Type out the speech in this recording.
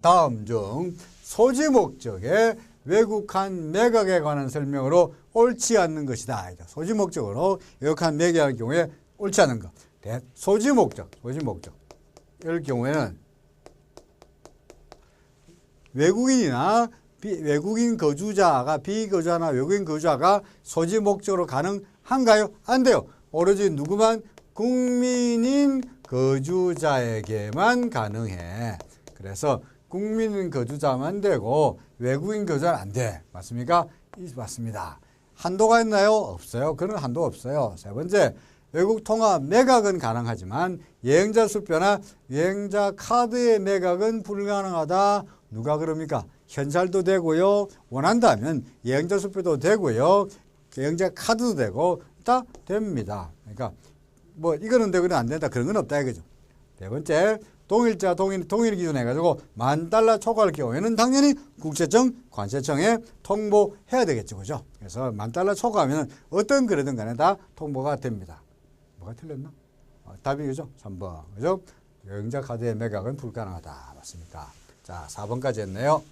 다음 중 소지 목적의 외국한 매각에 관한 설명으로 옳지 않는 것이다. 소지 목적으로 외국한 매각의 경우에 옳지 않은 것. 대- 소지 목적, 소지 목적. 이럴 경우에는 외국인이나 비- 외국인 거주자가 비거주자나 외국인 거주자가 소지 목적으로 가능한가요? 안 돼요. 오로지 누구만 국민인 거주자에게만 가능해. 그래서 국민인 거주자만 되고 외국인 거주자는 안 돼. 맞습니까? 이- 맞습니다. 한도가 있나요? 없어요. 그런 한도가 없어요. 세 번째, 외국 통화 매각은 가능하지만 여행자 수표나 여행자 카드의 매각은 불가능하다. 누가 그럽니까? 현찰도 되고요. 원한다면 여행자 수표도 되고요. 여행자 카드도 되고 다 됩니다. 그러니까 뭐 이거는 되거나 안 된다 그런 건 없다 이거죠. 네 번째 동일자 동일 동일 기준 해 가지고 만 달러 초과할 경우에는 당연히 국세청 관세청에 통보해야 되겠죠, 그죠? 그래서 만 달러 초과하면 어떤 거래든 간에 다 통보가 됩니다. 뭐가 틀렸나? 어, 답이 그죠? 3번 그죠? 여행자 카드의 매각은 불가능하다 맞습니까? 자 4번까지 했네요.